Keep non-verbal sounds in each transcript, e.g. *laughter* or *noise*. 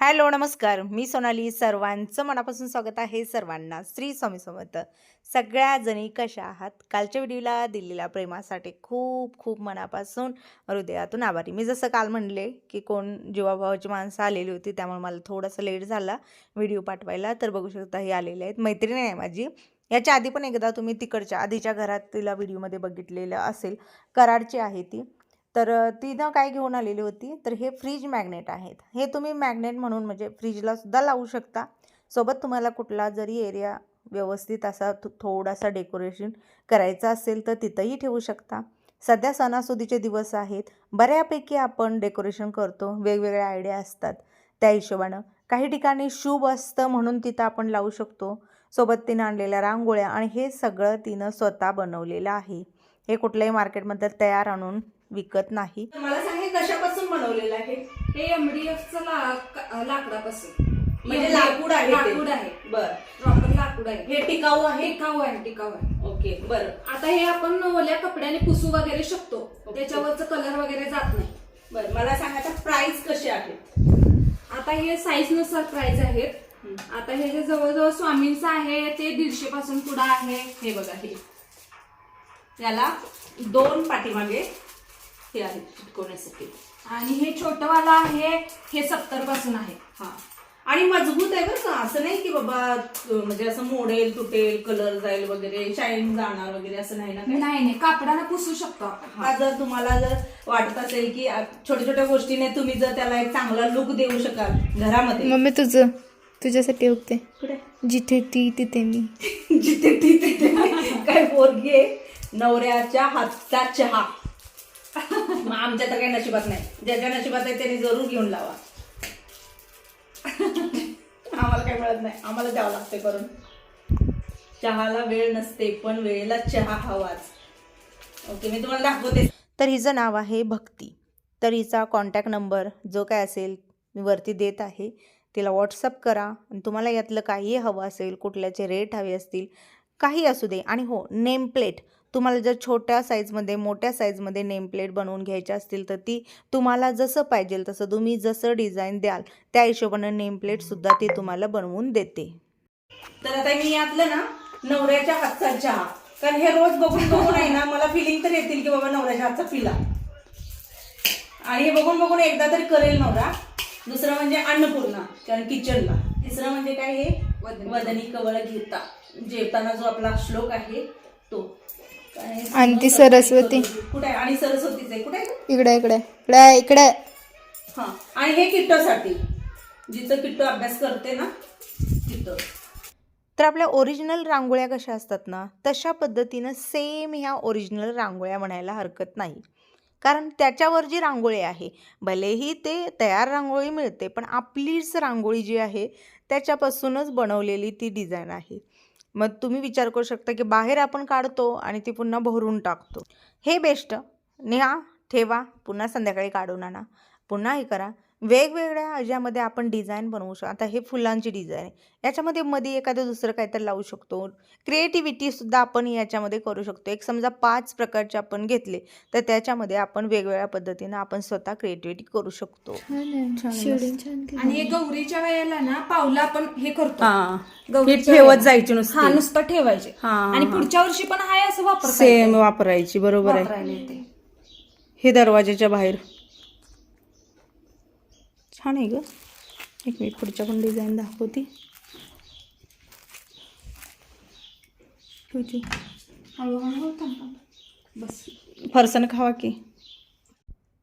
Hello नमस्कार. मी सोनाली. सर्वांचं मनापासून स्वागत आहे सर्वांना. श्री स्वामी समर्थ. सगळ्या जणी कशा आहात? कालच्या व्हिडिओला दिलेल्या प्रेमासाठी खूप खूप मनापासून हृदयातून आभारी. मी जसं काल म्हणले की कोण जीवाभावाची माणसं आलेली होती त्यामुळे मला थोडासा लेट झाला व्हिडिओ पाठवायला. तर बघू शकता हे आलेले आहेत. मैत्रिणी आहे माझी. याच्या आधी पण एकदा तुम्ही तिकडच्या आधीच्या घरात तिला व्हिडिओमध्ये बघितलेलं असेल. कराडची आहे ती. तर तिनं काय घेऊन आलेली होती तर हे फ्रीज मॅग्नेट आहेत. हे तुम्ही मॅग्नेट म्हणून म्हणजे फ्रीजला सुद्धा लावू शकता. सोबत तुम्हाला कुठला जरी एरिया व्यवस्थित असा थोडासा डेकोरेशन करायचा असेल तर तिथंही ठेवू शकता. सध्या सणासुदीचे दिवस आहेत. बऱ्यापैकी आपण डेकोरेशन करतो. वेगवेगळ्या आयडिया असतात त्या हिशोबानं. काही ठिकाणी शुभ असतं म्हणून तिथं आपण लावू शकतो. सोबत तिनं आणलेल्या रांगोळ्या आणि हे सगळं तिनं स्वतः बनवलेलं आहे. हे कुठल्याही मार्केटमध्ये तयार आणून विकत नाही. मला सांग हे कशापासून बनवलेलं आहे? हे एमडीएफचं ला, लाकडापासून. म्हणजे लाकूड आहे ते? लाकूड आहे. बर. प्रॉपर लाकूड आहे. हे टिकाऊ आहे? टिकाऊ आहे टिकाऊ आहे. ओके बर. आता हे आपण ओल्या कपड्याने पुसू वगैरे शकतो. त्याच्यावरच कलर वगैरे जात नाही. बर मला सांगायचं प्राइस कसे आहेत आता हे साईजनुसार प्राइस आहेत. आता हे जे जवळजवळ स्वामींचं आहे ते दीडशे पासून पुढे आहे. हे बघा हे. याला दोन पाठीमागे हे आहेत चिटकवण्यासाठी आणि हे छोटवाला आहे हे सत्तरपासून आहे. हा. आणि मजबूत आहे बरं का? असं नाही की बाबा म्हणजे असं मोडेल तुटेल कलर जाईल वगैरे शाईन जाणार वगैरे असं नाही ना काही? नाही नाही. कापडाने पुसू शकतो. आपण हा जर तुम्हाला जर वाटत असेल की छोट्या छोट्या गोष्टीने तुम्ही जर त्याला एक चांगला लुक देऊ शकाल घरामध्ये. मम्मी तुझं तुझ्यासाठी कुठे? जिथे ती तिथे मी. *laughs* जिथे ती तिथे काय पोरगी आहे? नवऱ्याच्या हातचा चहा. मग आमच्या तर काही नशिबात नाही. ज्याच्या नशिबात आहे त्यांनी जरूर घेऊन लावा. आम्हाला काही मिळत नाही. आम्हाला द्यावं लागते करून. चहाला वेळ नसते पण वेळेला चहा हवाच. ओके मी तुम्हाला दाखवते. तर हिचं नाव आहे भक्ती. तर हिचा कॉन्टॅक्ट नंबर जो काय असेल मी वरती देत आहे. तिला व्हॉट्सअप करा. आणि तुम्हाला यातलं काही हवं असेल कुठल्याचे रेट हवे असतील काही असू दे. आणि हो नेम प्लेट तुम्हाला जर छोट्या साईजमध्ये मोठ्या साईजमध्ये नेम प्लेट बनवून घ्यायच्या असतील तर ती तुम्हाला जसं पाहिजे तसं तुम्ही जसं डिझाईन द्याल त्या हिशोबानं नेम प्लेटसुद्धा ती तुम्हाला बनवून देते. तर आता मी यातलं ना नवऱ्याच्या हातचा चहा. कारण हे रोज बघून बघून आहे ना मला फिलिंग तर येतील की बाबा नवऱ्याच्या हातचा पिला. आणि हे बघून बघून एकदा तरी करेल नवरा. दुसरं म्हणजे अन्नपूर्णा कारण किचनला. तिसरं म्हणजे काय हे? वदनी. कवळ घेता. जेवताना जो आपला श्लोक आहे तो? आणि ती सरस्वती. कुठे आहे? आणि सरस्वतीच कुठे? इकडे इकडे. इकडे इकडे हा. आणि हे किट्टोसाठी जिथं किट्टो अभ्यास करते ना तिथं. तर आपल्या ओरिजिनल रांगोळ्या कशा असतात ना तशा पद्धतीनं सेम ह्या ओरिजिनल रांगोळ्या म्हणायला हरकत नाही. कारण त्याच्यावर जी रांगोळी आहे भलेही ते तयार रांगोळी मिळते पण आपलीच रांगोळी जी आहे त्याच्यापासूनच बनवलेली ती डिझाईन आहे. मग तुम्ही विचार करू शकता की बाहेर आपण काढतो आणि ती पुन्हा भरून टाकतो. हे बेस्ट निहा ठेवा. पुन्हा संध्याकाळी काढून आणा. पुन्हा हे करा. वेगवेगळ्या ह्याच्यामध्ये आपण डिझाईन बनवू शकतो आता हे फुलांची डिझाईन आहे याच्यामध्ये मध्ये एखादं दुसरं काहीतरी लावू शकतो क्रिएटिव्हिटीसुद्धा आपण याच्यामध्ये करू शकतो एक समजा पाच प्रकारचे आपण घेतले तर त्याच्यामध्ये आपण वेगवेगळ्या पद्धतीनं आपण स्वतः क्रिएटिव्हिटी करू शकतो. आणि हे गौरीच्या वेळेला ना पावलं आपण हे करतो हे गौरीच्या ठेवत. जायची नुसती. हा नुसतं ठेवायचे आणि. पुढच्या वर्षी पण हाय असं वापरता सेम. वापरायची बरोबर आहे. हे दरवाजाच्या बाहेर छान आहे ग. एक मिनिट पुढच्या पण डिझाईन दाखवते. तुझी हळूहळू बस. फरसन खावा की.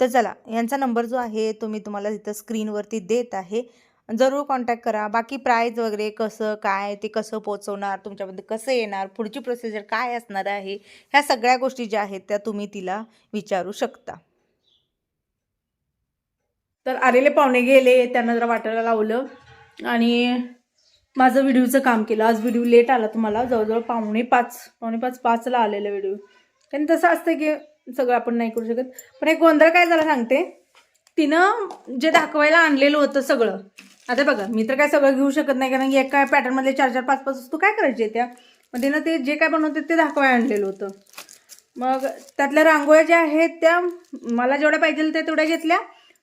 तर चला यांचा नंबर जो आहे तो मी तुम्हाला तिथं स्क्रीनवरती देत आहे. जरूर कॉन्टॅक्ट करा. बाकी प्राईज वगैरे कसं काय ते कसं पोचवणार तुमच्यामध्ये कसं येणार पुढची प्रोसिजर काय असणार आहे ह्या सगळ्या गोष्टी ज्या आहेत त्या तुम्ही तिला विचारू शकता. तर आलेले पाहुणे गेले त्यांना जरा वाटायला लावलं आणि माझं व्हिडिओचं काम केलं. आज व्हिडिओ लेट आला तुम्हाला. जवळजवळ पावणे पाच पावणे पाच पाचला आलेला व्हिडिओ. कारण तसं असतं की सगळं आपण नाही करू शकत. पण एक गोंधळ काय झाला सांगते? तिनं जे दाखवायला आणलेलं होतं सगळं आता बघा मी तर काय सगळं घेऊ शकत नाही कारण एक एका पॅटर्नमधले चार चार पाच पाच वस्तू काय करायचे त्या? मग तिनं ते जे काय बनवते ते दाखवायला आणलेलं होतं. मग त्यातल्या रांगोळ्या ज्या आहेत त्या मला जेवढ्या पाहिजे त्या तेवढ्या घेतल्या.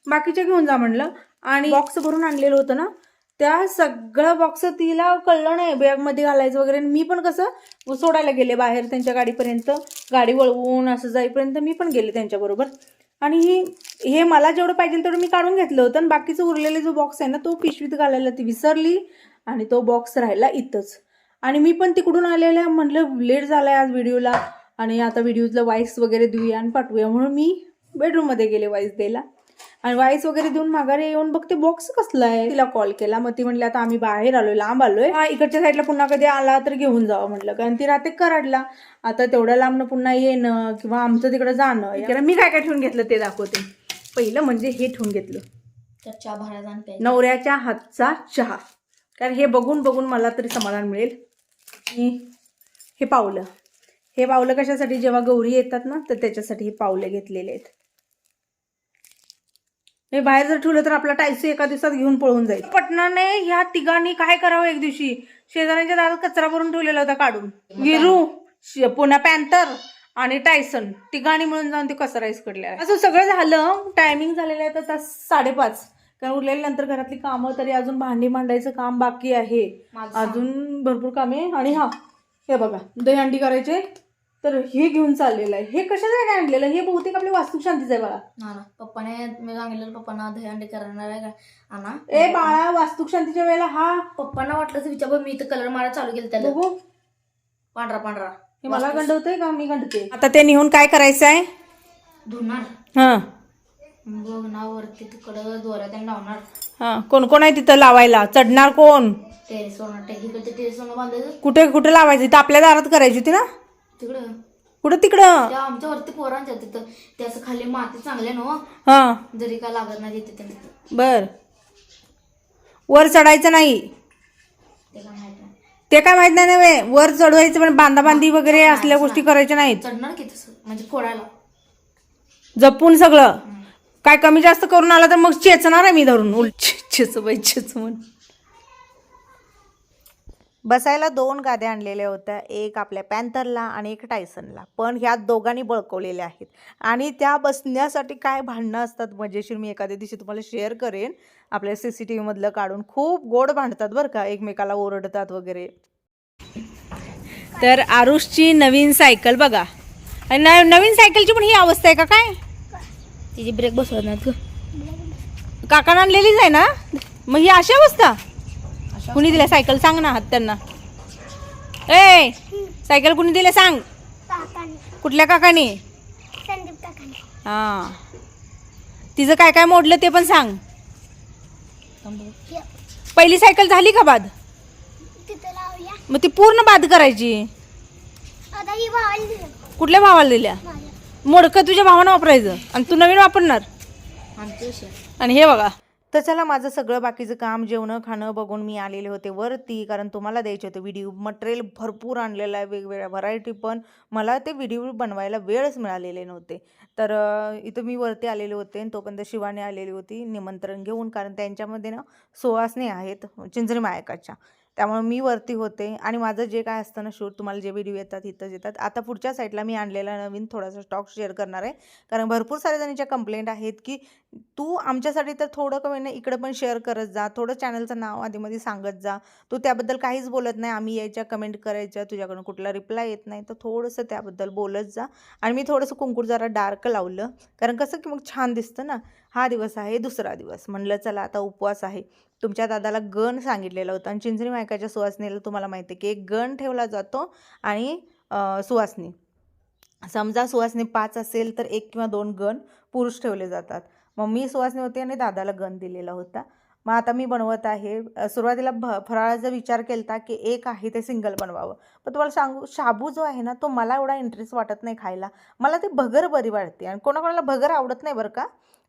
बाकीच्या घेऊन जा म्हणलं. आणि बॉक्स भरून आणलेलं होतं ना त्या सगळं बॉक्स तिला कळलं नाही. बॅगमध्ये घालायचं वगैरे. आणि मी पण कसं सोडायला गेले बाहेर त्यांच्या गाडीपर्यंत. गाडी वळवून असं जाईपर्यंत मी पण गेले त्यांच्याबरोबर आणि ही- हे मला जेवढं पाहिजे तेवढं मी काढून घेतलं होतं. आणि बाकीचं उरलेला जो बॉक्स आहे ना तो पिशवीत घालायला ती विसरली. आणि तो बॉक्स राहिला इथंच. आणि मी पण तिकडून आलेल्या म्हटलं लेट झाला आहे आज व्हिडिओला. आणि आता व्हिडिओजला वाईस वगैरे देऊया आणि पाठवूया. म्हणून मी बेडरूममध्ये गेले वाईस द्यायला. आणि वाईस वगैरे देऊन माघारी येऊन बघते बॉक्स कसला आहे. तिला कॉल केला. मग ती म्हणली आता आम्ही बाहेर आलोय लांब आलोय. हा इकडच्या साईडला पुन्हा कधी आला तर घेऊन जावं म्हटलं कारण ती राहते कराडला. आता तेवढ्या लांबनं पुन्हा येणं किंवा आमचं तिकडं जाणं कारण मी काय काय ठेवून घेतलं ते दाखवते. पहिलं म्हणजे हे ठेवून घेतलं. चहा नवऱ्याच्या हातचा चहा. कारण हे बघून बघून मला तरी समाधान मिळेल. हे पावलं. हे पावलं कशासाठी? जेव्हा गौरी येतात ना तर त्याच्यासाठी हे पावलं घेतलेले आहेत. हे बाहेर जर ठेवलं तर आपला टायसी एका दिवसात घेऊन पळून जाईल. पटनाने ह्या तिघांनी काय करावं एक दिवशी? शेजाऱ्यांच्या दारात कचरा भरून ठेवलेला होता काढून. विरू पुन्हा पॅन्थर आणि टायसन. तिघांनी मिळून जाऊन ते कचराईस कडले. असं सगळं झालं. टायमिंग झालेलं आहे तर तास साडेपाच. कारण उरलेल्या नंतर घरातली कामं तरी अजून भांडी मांडायचं काम बाकी आहे. अजून भरपूर कामे. आणि हा हे बघा दहीहंडी करायचे. तर हे घेऊन चाललेलं आहे. हे कशासाठी आणलेलं? हे बहुतेक आपल्या वास्तुशांतीचं आहे बाळा. ना ना. पप्पाने मी सांगितलं पप्पांना दहीहंडी करणार आहे का? आणा. ए बाळा वास्तुशांतीच्या वेळेला हा. पप्पांना वाटलं तर विचार मी इथं कलर मारा चालू केलं त्याला. बघू. पांढरा पांढरा. हे मला गंडवतंय का? मी गंडते. आता ते नेहून काय करायचं आहे धुणार. हा. बघ ना वरती तिकडं दोऱ्या त्यांना लावणार. हा. कोण कोण आहे तिथं लावायला? चढणार कोण? टेरेसवर टेरेसवर बांधायचं. कुठे कुठे लावायची? इथं आपल्या दारात करायची होती ना? तिकडं. कुठं तिकडं? त्या आमच्या वरती पोरांच्या तिथं. ते असं खाली माती चांगले ना. हो. जरी काय लागत नाही तिथे त्यांनी. बर. वर चढायचं नाही. ते काय माहीत नाही. ते काय माहीत नाही नव्हे. वर चढवायचं पण बांधाबांधी वगैरे असल्या गोष्टी करायच्या नाहीत. चढणार की तसं? म्हणजे फोडायला. जपून सगळं. काय कमी जास्त करून आला तर मग चेचणार आहे मी धरून. उलट चेच बाई चेच म्हण बसायला दोन गाद्या आणलेल्या होत्या. एक आपल्या पॅन्थरला आणि एक टायसनला. पण ह्या दोघांनी बळकवलेल्या आहेत. आणि त्या बसण्यासाठी काय भांडणं असतात मजेशीर मी एखाद्या दिवशी तुम्हाला शेअर करेन. आपल्या सी सी टी व्हीमधलं काढून खूप गोड भांडतात बरं का एकमेकाला ओरडतात वगैरे. तर आरुषची नवीन सायकल बघा. आणि नवीन सायकलची पण ही अवस्था आहे का काय? तिची ब्रेक ग. काकानं आणलेलीच आहे ना? मग ही अशी अवस्था? कुणी दिल्या सायकल सांग ना हात त्यांना. ए सायकल कुणी दिले सांग. कुठल्या काकाने? हा. तिचं काय काय मोडलं ते पण सांग. पहिली सायकल झाली का बाद? मग ती पूर्ण बाद करायची. कुठल्या भावाला दिल्या? मोडकं तुझ्या भावानं वापरायचं. आणि तू नवीन वापरणार. आणि हे बघा. तर चला माझं सगळं बाकीचं काम जेवणं खाणं बघून मी आलेले होते वरती कारण तुम्हाला द्यायचे होते व्हिडिओ मटेरियल भरपूर आणलेलं आहे वेगवेगळ्या व्हरायटी पण. मला ते व्हिडिओ बनवायला वेळच मिळालेले नव्हते. तर इथं मी वरती आलेले होते आणि तोपर्यंत शिवाने आलेली होती. निमंत्रण घेऊन कारण त्यांच्यामध्ये ना सुवासने आहेत चिंचणी मायकाच्या. त्यामुळे मी वरती होते आणि माझं जे काय असतं ना शूट तुम्हाला जे व्हिडिओ येतात इथंच येतात. आता पुढच्या साईडला मी आणलेला नवीन थोडासा स्टॉक शेअर करणार आहे. कारण भरपूर साऱ्या जणांच्या कंप्लेंट आहेत की तू आमच्यासाठी तर थोडं कमी नाही इकडं पण शेअर करत जा थोडं चॅनलचं नाव आधीमध्ये सांगत जा. तू त्याबद्दल काहीच बोलत नाही आम्ही यायच्या कमेंट करायच्या तुझ्याकडून कुठला रिप्लाय येत नाही. तर थोडंसं त्याबद्दल बोलत जा. आणि मी थोडंसं कुंकूर जरा डार्क लावलं. कारण कसं की मग छान दिसतं ना. हा दिवस आहे दुसरा दिवस. म्हणलं चला आता उपवास आहे. तुमच्या दादाला गण सांगितलेला होता आणि चिंचणी मायकाच्या सुवासनीला तुम्हाला माहिती आहे की एक गण ठेवला जातो आणि सुवासनी समजा सुवासनी पाच असेल तर एक किंवा दोन गण पुरुष ठेवले जातात. मग मी सुवासनी होते आणि दादाला गण दिलेला होता. मग आता मी बनवत आहे. सुरुवातीला भ फराळाचा विचार केला होता की एक आहे ते सिंगल बनवावं. पण तुम्हाला सांगू शाबू जो आहे ना तो मला एवढा इंटरेस्ट वाटत नाही खायला. मला ते भगर बरी वाटते आणि कोणाकोणाला भगर आवडत नाही बरं का.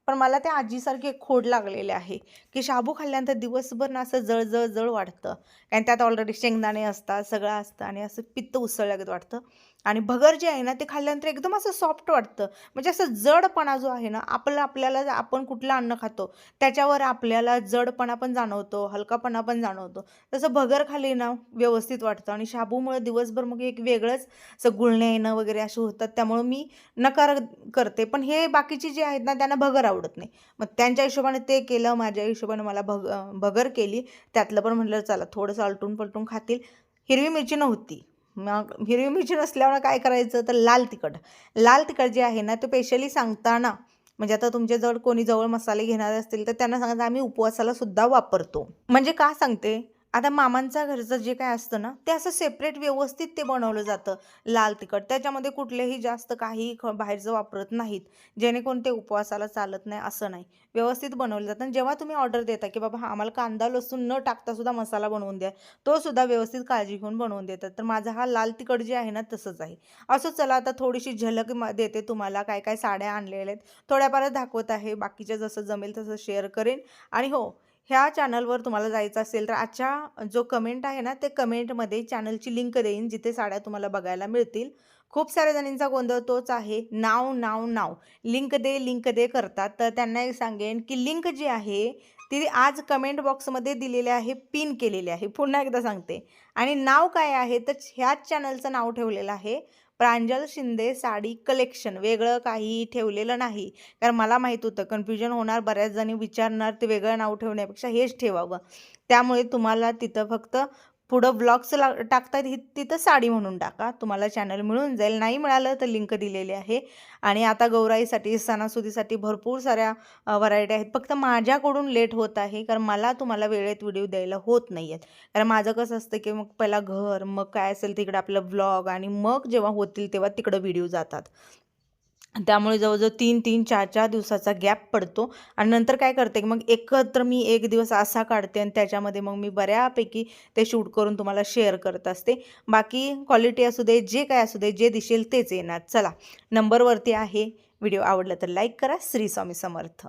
पण मला त्या आजीसारखे खोड लागलेले आहे की शाबू खाल्ल्यानंतर दिवसभर ना असं जळ जळ जळ वाटतं कारण त्यात ऑलरेडी शेंगदाणे असतात सगळं असतं आणि असं पित्त उसळल्यागत वाटतं. आणि भगर जे आहे ना ते खाल्ल्यानंतर एकदम असं सॉफ्ट वाटतं. म्हणजे असं जडपणा जो आहे ना आपलं आपल्याला आपण कुठलं अन्न खातो त्याच्यावर आपल्याला जडपणा पण जाणवतो हलकापणा पण जाणवतो. तसं भगर खाली ना व्यवस्थित वाटतं. आणि शाबूमुळे दिवसभर मग एक वेगळंच असं गुळण्या येणं वगैरे असे होतात. त्यामुळं मी नकार करते. पण हे बाकीचे जे आहेत ना त्यांना भगर आवडत नाही. मग त्यांच्या हिशोबाने ते केलं माझ्या हिशोबाने मला भग भगर केली. त्यातलं पण म्हटलं चला थोडंसं आलटून पलटून खातील. हिरवी मिरची नव्हती. मग हिरवी मिरची नसल्यामुळे काय करायचं? तर लाल तिखट. लाल तिखट जे आहे ना ते स्पेशली सांगताना म्हणजे आता तुमच्याजवळ कोणी जवळ मसाले घेणारे असतील तर त्यांना सांगायचं आम्ही उपवासाला सुद्धा वापरतो. म्हणजे का सांगते? आता मामांचा घरचं जे काय असतं ना ते असं सेपरेट व्यवस्थित ते बनवलं जातं. लाल तिखट. त्याच्यामध्ये कुठलेही जास्त काही ख बाहेरचं वापरत नाहीत. जेणेकरून ते उपवासाला चालत नाही असं नाही. व्यवस्थित बनवलं जातं. आणि जेव्हा तुम्ही ऑर्डर देता की बाबा हा आम्हाला कांदा लसूण न टाकता सुद्धा मसाला बनवून द्या तो सुद्धा व्यवस्थित काळजी घेऊन बनवून देतात. तर माझा हा लाल तिखट जे आहे ना तसंच आहे. असं चला आता थोडीशी झलक म- देते तुम्हाला काय काय साड्या आणलेल्या आहेत. थोड्याफार दाखवत आहे. बाकीच्या जसं जमेल तसं शेअर करेन. आणि हो ह्या चॅनलवर तुम्हाला जायचं असेल तर आजच्या जो कमेंट आहे ना ते कमेंटमध्ये चॅनलची लिंक देईन जिथे साड्या तुम्हाला बघायला मिळतील. खूप साऱ्या जणींचा गोंधळ तोच आहे. नाव नाव नाव. लिंक दे लिंक दे करतात. तर त्यांना एक सांगेन की लिंक जी आहे ती आज कमेंट बॉक्समध्ये दिलेली आहे पिन केलेली आहे. पुन्हा एकदा सांगते. आणि नाव काय आहे तर ह्याच चॅनलचं नाव ठेवलेलं आहे. प्रांजल शिंदे साडी कलेक्शन वेगळं काही ठेवलेलं नाही. कारण मला माहीत होतं कन्फ्युजन होणार बऱ्याच जणी विचारणार ते वेगळं नाव ठेवण्यापेक्षा हेच ठेवावं. त्यामुळे तुम्हाला तिथं फक्त पुढं ब्लॉग्स ला टाकतात हि तिथं साडी म्हणून टाका. तुम्हाला चॅनल मिळून जाईल. नाही मिळालं तर लिंक दिलेली आहे. आणि आता गौराईसाठी सणासुदीसाठी भरपूर साऱ्या व्हरायटी आहेत. फक्त माझ्याकडून लेट होत आहे. कारण मला तुम्हाला वेळेत व्हिडिओ द्यायला होत नाही आहेत कारण माझं कसं असतं की मग पहिला घर मग काय असेल तिकडे आपलं ब्लॉग आणि मग जेव्हा होतील तेव्हा तिकडं व्हिडिओ जातात. त्यामुळे जवळजवळ तीन तीन चार चार दिवसाचा गॅप पडतो. आणि नंतर काय करते की मग एकत्र मी एक दिवस असा काढते आणि त्याच्यामध्ये मग मी बऱ्यापैकी ते शूट करून तुम्हाला शेअर करत असते. बाकी क्वालिटी असू दे जे काय असू दे जे दिसेल तेच येणार. चला नंबरवरती आहे. व्हिडिओ आवडला तर लाईक करा. श्री स्वामी समर्थ.